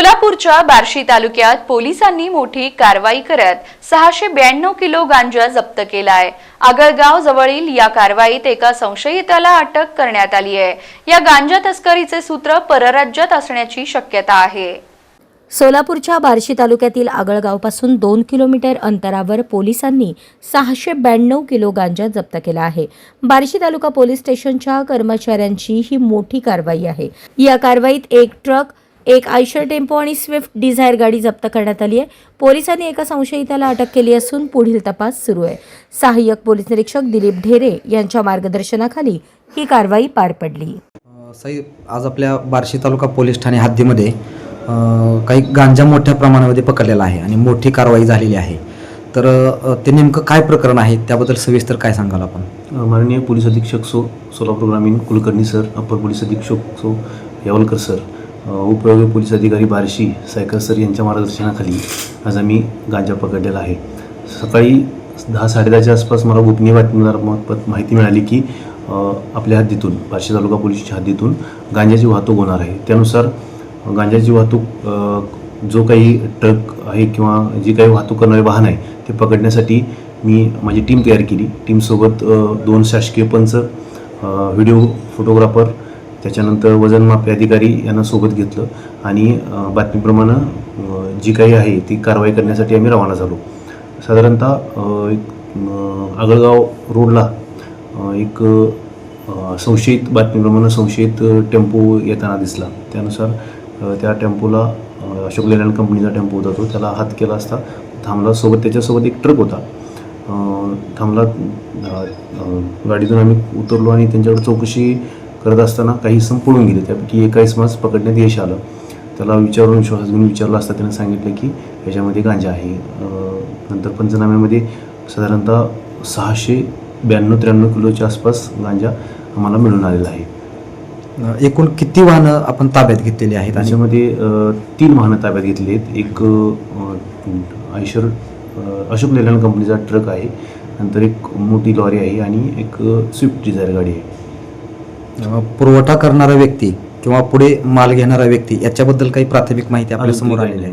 सोलापूरच्या बार्शी तालुक्यात पोलिसांनी मोठी कारवाई करत सहाशे ब्याण्णव किलो गांजा जप्त केला आहे आगळगाव जवळील या कारवाईत एका संशयिताला अटक करण्यात आली आहे. या गांजा तस्करीचे सूत्र परराज्यात असण्याची शक्यता आहे. सोलापूरच्या बार्शी तालुक्यातील आगळगावपासून दोन किलोमीटर अंतरावर पोलिसांनी सहाशे ब्याण्णव किलो गांजा जप्त केला आहे. बार्शी तालुका पोलीस स्टेशनच्या कर्मचाऱ्यांची ही मोठी कारवाई आहे. या कारवाईत एक ट्रक एक आयशर टेम्पो आणि स्विफ्ट डिझायर गाडी जप्त करण्यात आली आहे. पोलिसांनी एका संशयिताला अटक केली असून पुढील तपास सुरू आहे. सहाय्यक पोलीस निरीक्षक दिलीप ढेरे यांच्या मार्गदर्शनाखाली ही कारवाई पार पडली. साई आज आपल्या बार्शी तालुका पोलीस ठाणे हद्दीमध्ये काही गांजा मोठ्या प्रमाणामध्ये पकडलेला आहे आणि मोठी कारवाई झालेली आहे. तर ते नेमकं काय प्रकरण आहे? त्याबद्दल सविस्तर काय सांगाल आपण? माननीय पोलीस अधीक्षक सो सोलापूर ग्रामीण कुलकर्णी सर अप्पर पोलीस अधीक्षक सो यावलकर सर उपयोगी पोलीस अधिकारी बार्शी सायकर सर यांच्या मार्गदर्शनाखाली आज आम्ही गांजा पकडलेला आहे. सकाळी दहा साडेदहाच्या आसपास मला गोपनीय बातमीदारामार्फत माहिती मिळाली की आपल्या हद्दीतून बार्शी तालुका पोलिसच्या हद्दीतून गांजाची वाहतूक होणार आहे. त्यानुसार गांजाची वाहतूक जो काही ट्रक आहे किंवा जी काही वाहतूक करणारे वाहन आहे ते पकडण्यासाठी मी माझी टीम तयार केली. टीमसोबत दोन शासकीय पंच व्हिडिओ फोटोग्राफर त्याच्यानंतर वजनमापी अधिकारी यांना सोबत घेतलं आणि बातमीप्रमाणे जी काही आहे ती कारवाई करण्यासाठी आम्ही रवाना झालो. साधारणतः एक आगळगाव रोडला एक संशयित बातमीप्रमाणे संशयित टेम्पो येताना दिसला. त्यानुसार त्या टेम्पोला अशोक लेलँड कंपनीचा टेम्पो होता तो. त्याला हात केला असता. थांबला सोबत त्याच्यासोबत एक ट्रक होता. थांबला गाडीतून आम्ही उतरलो आणि त्यांच्याकडे चौकशी करत असताना काही इसम पळून गेले. त्यापैकी एका इसमास पकडण्यात यश आलं. त्याला विचारून विश्वास घेऊन विचारलं असता त्याने सांगितलं की याच्यामध्ये गांजा आहे. नंतर पंचनाम्यामध्ये साधारणतः सहाशे ब्याण्णव त्र्याण्णव किलोच्या आसपास गांजा आम्हाला मिळून आलेला आहे. एकूण किती वाहनं आपण ताब्यात घेतलेली आहेत? त्याच्यामध्ये तीन वाहनं ताब्यात घेतली आहेत. एक आयशर अशोक लेलँड कंपनीचा ट्रक आहे. नंतर एक मोठी लॉरी आहे आणि एक स्विफ्ट डिझायर गाडी आहे. पुरवठा करणारा व्यक्ती किंवा पुढे माल घेणारा व्यक्ती याच्याबद्दल काही प्राथमिक माहिती आपल्यासमोर आलेली आहे.